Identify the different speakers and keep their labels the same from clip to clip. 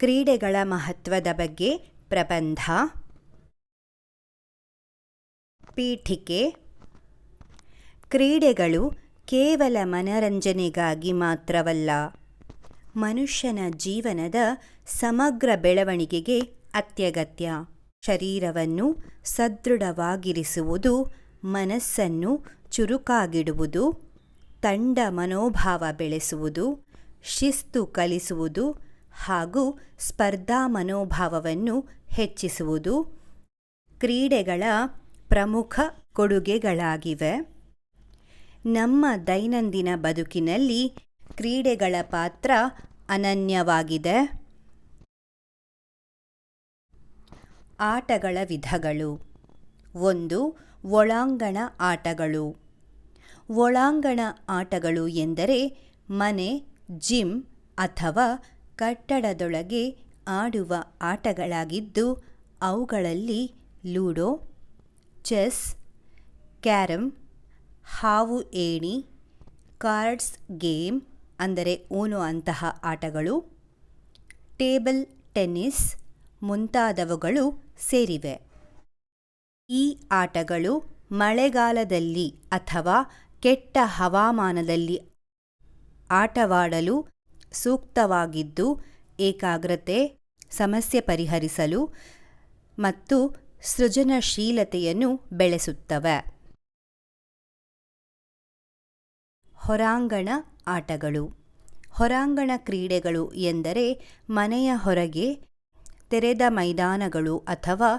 Speaker 1: ಕ್ರೀಡೆಗಳ ಮಹತ್ವದ ಬಗ್ಗೆ ಪ್ರಬಂಧ, ಪೀಠಿಕೆ, ಕ್ರೀಡೆಗಳು ಕೇವಲ ಮನರಂಜನೆಗಾಗಿ ಮಾತ್ರವಲ್ಲ, ಮನುಷ್ಯನ ಜೀವನದ ಸಮಗ್ರ ಬೆಳವಣಿಗೆಗೆ ಅತ್ಯಗತ್ಯ. ಶರೀರವನ್ನು ಸದೃಢವಾಗಿರಿಸುವುದು, ಮನಸ್ಸನ್ನು ಚುರುಕಾಗಿಡುವುದು, ತಂಡ ಮನೋಭಾವ ಬೆಳೆಸುವುದು, ಶಿಸ್ತು ಕಲಿಸುವುದು ಹಾಗೂ ಸ್ಪರ್ಧಾ ಮನೋಭಾವವನ್ನು ಹೆಚ್ಚಿಸುವುದು ಕ್ರೀಡೆಗಳ ಪ್ರಮುಖ ಕೊಡುಗೆಗಳಾಗಿವೆ. ನಮ್ಮ ದೈನಂದಿನ ಬದುಕಿನಲ್ಲಿ ಕ್ರೀಡೆಗಳ ಪಾತ್ರ ಅನನ್ಯವಾಗಿದೆ. ಆಟಗಳ ವಿಧಗಳು. ಒಂದು, ಒಳಾಂಗಣ ಆಟಗಳು. ಒಳಾಂಗಣ ಆಟಗಳು ಎಂದರೆ ಮನೆ, ಜಿಮ್ ಅಥವಾ ಕಟ್ಟಡದೊಳಗೆ ಆಡುವ ಆಟಗಳಾಗಿದ್ದು, ಅವುಗಳಲ್ಲಿ ಲೂಡೋ, ಚೆಸ್ ಕ್ಯಾರಮ್ ಹಾವು ಏಣಿ, ಕಾರ್ಡ್ಸ್ ಗೇಮ್, ಅಂದರೆ ಓನು ಅಂತಹ ಆಟಗಳು, ಟೇಬಲ್ ಟೆನ್ನಿಸ್ ಮುಂತಾದವುಗಳು ಸೇರಿವೆ. ಈ ಆಟಗಳು ಮಳೆಗಾಲದಲ್ಲಿ ಅಥವಾ ಕೆಟ್ಟ ಹವಾಮಾನದಲ್ಲಿ ಆಟವಾಡಲು ಸೂಕ್ತವಾಗಿದ್ದು ಏಕಾಗ್ರತೆ, ಸಮಸ್ಯೆ ಪರಿಹರಿಸಲು ಮತ್ತು ಸೃಜನಶೀಲತೆಯನ್ನು ಬೆಳೆಸುತ್ತವೆ. ಹೊರಾಂಗಣ ಆಟಗಳು. ಹೊರಾಂಗಣ ಕ್ರೀಡೆಗಳು ಎಂದರೆ ಮನೆಯ ಹೊರಗೆ ತೆರೆದ ಮೈದಾನಗಳು ಅಥವಾ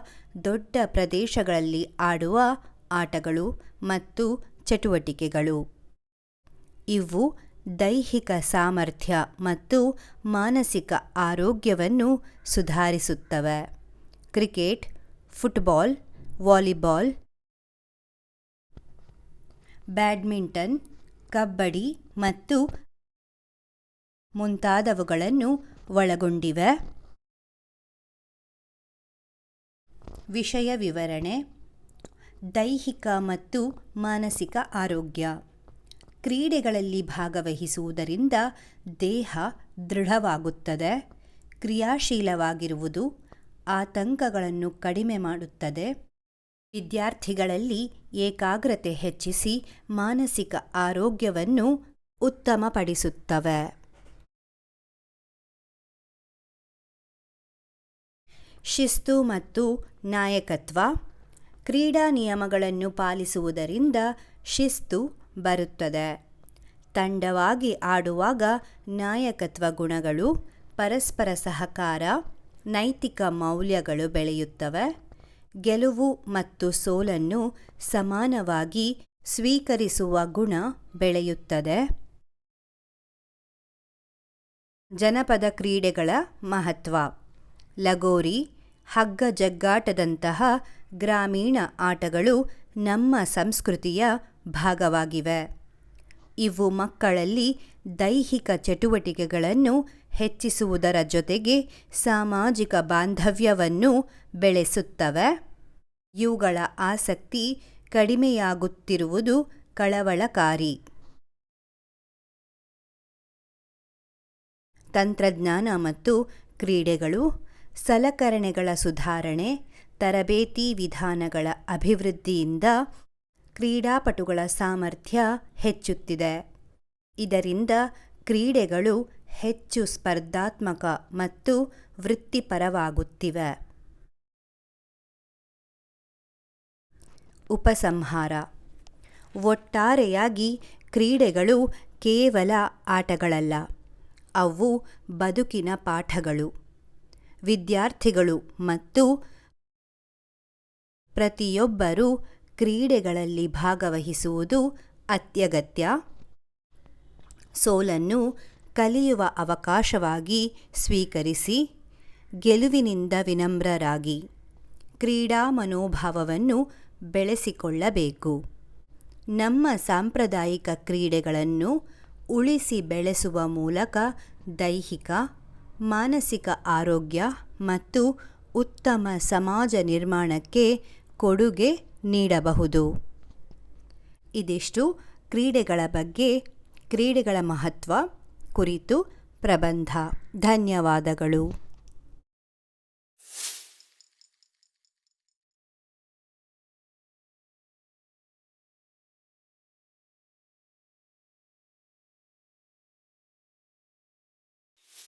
Speaker 1: ದೊಡ್ಡ ಪ್ರದೇಶಗಳಲ್ಲಿ ಆಡುವ ಆಟಗಳು ಮತ್ತು ಚಟುವಟಿಕೆಗಳು. ಇವು ದೈಹಿಕ ಸಾಮರ್ಥ್ಯ ಮತ್ತು ಮಾನಸಿಕ ಆರೋಗ್ಯವನ್ನು ಸುಧಾರಿಸುತ್ತವೆ. Cricket, football, volleyball, badminton kabaddi ಮತ್ತು ಮುಂತಾದವುಗಳನ್ನು ಒಳಗೊಂಡಿವೆ. ವಿಷಯ ವಿವರಣೆ, ದೈಹಿಕ ಮತ್ತು ಮಾನಸಿಕ ಆರೋಗ್ಯ. ಕ್ರೀಡೆಗಳಲ್ಲಿ ಭಾಗವಹಿಸುವುದರಿಂದ ದೇಹ ದೃಢವಾಗುತ್ತದೆ, ಕ್ರಿಯಾಶೀಲವಾಗಿರುವುದು ಆತಂಕಗಳನ್ನು ಕಡಿಮೆ ಮಾಡುತ್ತದೆ. ವಿದ್ಯಾರ್ಥಿಗಳಲ್ಲಿ ಏಕಾಗ್ರತೆ ಹೆಚ್ಚಿಸಿ ಮಾನಸಿಕ ಆರೋಗ್ಯವನ್ನು ಉತ್ತಮಪಡಿಸುತ್ತವೆ. ಶಿಸ್ತು ಮತ್ತು ನಾಯಕತ್ವ. ಕ್ರೀಡಾ ನಿಯಮಗಳನ್ನು ಪಾಲಿಸುವುದರಿಂದ ಶಿಸ್ತು ಬರುತ್ತದೆ. ತಂಡವಾಗಿ ಆಡುವಾಗ ನಾಯಕತ್ವ ಗುಣಗಳು, ಪರಸ್ಪರ ಸಹಕಾರ, ನೈತಿಕ ಮೌಲ್ಯಗಳು ಬೆಳೆಯುತ್ತವೆ. ಗೆಲುವು ಮತ್ತು ಸೋಲನ್ನು ಸಮಾನವಾಗಿ ಸ್ವೀಕರಿಸುವ ಗುಣ ಬೆಳೆಯುತ್ತದೆ. ಜನಪದ ಕ್ರೀಡೆಗಳ ಮಹತ್ವ. ಲಗೋರಿ ಹಗ್ಗ ಜಗ್ಗಾಟದಂತಹ ಗ್ರಾಮೀಣ ಆಟಗಳು ನಮ್ಮ ಸಂಸ್ಕೃತಿಯ ಭಾಗವಾಗಿವೆ. ಇವು ಮಕ್ಕಳಲ್ಲಿ ದೈಹಿಕ ಚಟುವಟಿಕೆಗಳನ್ನು ಹೆಚ್ಚಿಸುವುದರ ಜೊತೆಗೆ ಸಾಮಾಜಿಕ ಬಾಂಧವ್ಯವನ್ನು ಬೆಳೆಸುತ್ತವೆ. ಇವುಗಳ ಆಸಕ್ತಿ ಕಡಿಮೆಯಾಗುತ್ತಿರುವುದು ಕಳವಳಕಾರಿ. ತಂತ್ರಜ್ಞಾನ ಮತ್ತು ಕ್ರೀಡೆಗಳು, ಸಲಕರಣೆಗಳ ಸುಧಾರಣೆ, ತರಬೇತಿ ವಿಧಾನಗಳ ಅಭಿವೃದ್ಧಿಯಿಂದ ಕ್ರೀಡಾಪಟುಗಳ ಸಾಮರ್ಥ್ಯ ಹೆಚ್ಚುತ್ತಿದೆ. ಇದರಿಂದ ಕ್ರೀಡೆಗಳು ಹೆಚ್ಚು ಸ್ಪರ್ಧಾತ್ಮಕ ಮತ್ತು ವೃತ್ತಿಪರವಾಗುತ್ತಿವೆ. ಉಪಸಂಹಾರ. ಒಟ್ಟಾರೆಯಾಗಿ ಕ್ರೀಡೆಗಳು ಕೇವಲ ಆಟಗಳಲ್ಲ, ಅವು ಬದುಕಿನ ಪಾಠಗಳು. ವಿದ್ಯಾರ್ಥಿಗಳು ಮತ್ತು ಪ್ರತಿಯೊಬ್ಬರೂ ಕ್ರೀಡೆಗಳಲ್ಲಿ ಭಾಗವಹಿಸುವುದು ಅತ್ಯಗತ್ಯ. ಸೋಲನ್ನು ಕಲಿಯುವ ಅವಕಾಶವಾಗಿ ಸ್ವೀಕರಿಸಿ ಗೆಲುವಿನಿಂದ ವಿನಮ್ರರಾಗಿ ಕ್ರೀಡಾ ಮನೋಭಾವವನ್ನು ಬೆಳೆಸಿಕೊಳ್ಳಬೇಕು. ನಮ್ಮ ಸಾಂಪ್ರದಾಯಿಕ ಕ್ರೀಡೆಗಳನ್ನು ಉಳಿಸಿ ಬೆಳೆಸುವ ಮೂಲಕ ದೈಹಿಕ, ಮಾನಸಿಕ ಆರೋಗ್ಯ ಮತ್ತು ಉತ್ತಮ ಸಮಾಜ ನಿರ್ಮಾಣಕ್ಕೆ ಕೊಡುಗೆ ನೀಡಬಹುದು. ಇದಿಷ್ಟು ಕ್ರೀಡೆಗಳ ಬಗ್ಗೆ ಕ್ರೀಡೆಗಳ ಮಹತ್ವ ಕುರಿತು ಪ್ರಬಂಧ. ಧನ್ಯವಾದಗಳು.